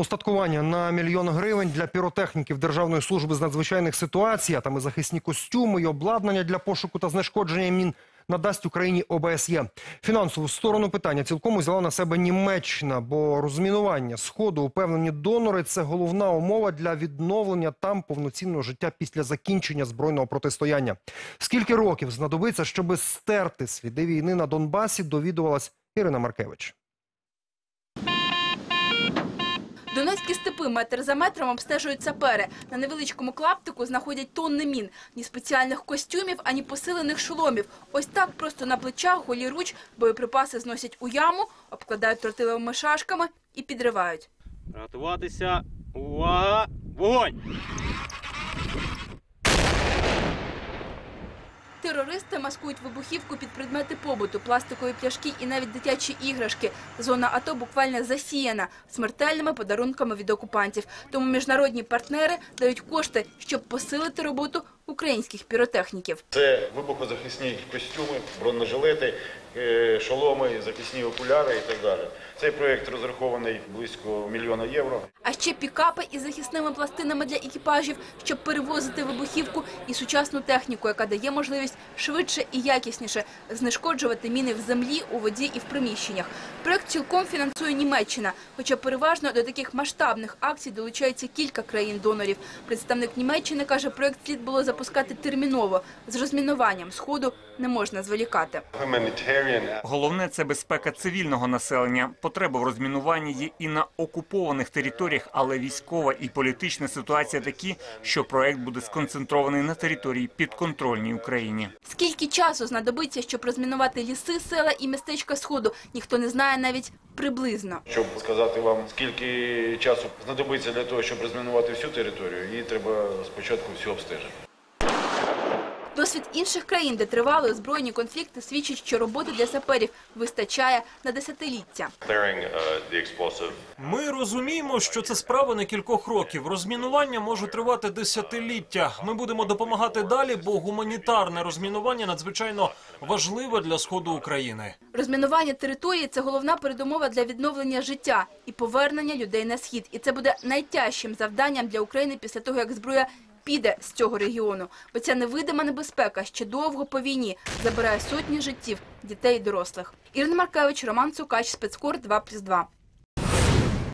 Устаткування на мільйон гривень для піротехніків Державної служби з надзвичайних ситуацій, а там і захисні костюми, і обладнання для пошуку та знешкодження мін надасть Україні ОБСЄ. Фінансову сторону питання цілком узяла на себе Німеччина, бо розмінування сходу упевнені донори це головна умова для відновлення там повноцінного життя після закінчення збройного протистояння. Скільки років знадобиться, щоби стерти сліди війни на Донбасі, довідувалась Ірина Маркевич. Донецькі степи метр за метром обстежують сапери. На невеличкому клаптику знаходять тонни мін. Ні спеціальних костюмів, ані посилених шоломів. Ось так просто на плечах, голі руч, боєприпаси зносять у яму, обкладають тротиловими шашками і підривають. Рятуватися. Увага! Вогонь! Терористи маскують вибухівку під предмети побуту, пластикові пляшки і навіть дитячі іграшки. Зона АТО буквально засіяна смертельними подарунками від окупантів. Тому міжнародні партнери дають кошти, щоб посилити роботу українських піротехніків. Це вибухозахисні костюми, бронежилети, е, шоломи, захисні окуляри і так далі. Цей проєкт розрахований близько мільйона євро. А ще пікапи із захисними пластинами для екіпажів, щоб перевозити вибухівку і сучасну техніку, яка дає можливість швидше і якісніше знешкоджувати міни в землі, у воді і в приміщеннях. Проект цілком фінансує Німеччина, хоча переважно до таких масштабних акцій долучається кілька країн-донорів. Представник Німеччини каже, проект слід було запускати терміново. З розмінуванням сходу не можна зволікати. Головне це безпека цивільного населення. Потреба в розмінуванні є і на окупованих територіях, але військова і політична ситуація такі, що проект буде сконцентрований на території підконтрольній Україні. Скільки часу знадобиться, щоб розмінувати ліси, села і містечка сходу, ніхто не знає навіть приблизно. Щоб сказати вам, скільки часу знадобиться для того, щоб розмінувати всю територію, її треба спочатку всю обстежити. Досвід інших країн, де тривали збройні конфлікти, свідчить, що роботи для саперів вистачає на десятиліття. uh, Ми розуміємо, що це справа не кількох років. Розмінування може тривати десятиліття. Ми будемо допомагати далі, бо гуманітарне розмінування надзвичайно важливе для сходу України. Розмінування території це головна передумова для відновлення життя і повернення людей на схід. І це буде найтяжчим завданням для України після того, як зброя піде з цього регіону. Бо ця невидима небезпека ще довго по війні забирає сотні життів дітей і дорослих. Ірина Маркевич, Роман Цукач, спецкор 2+,2.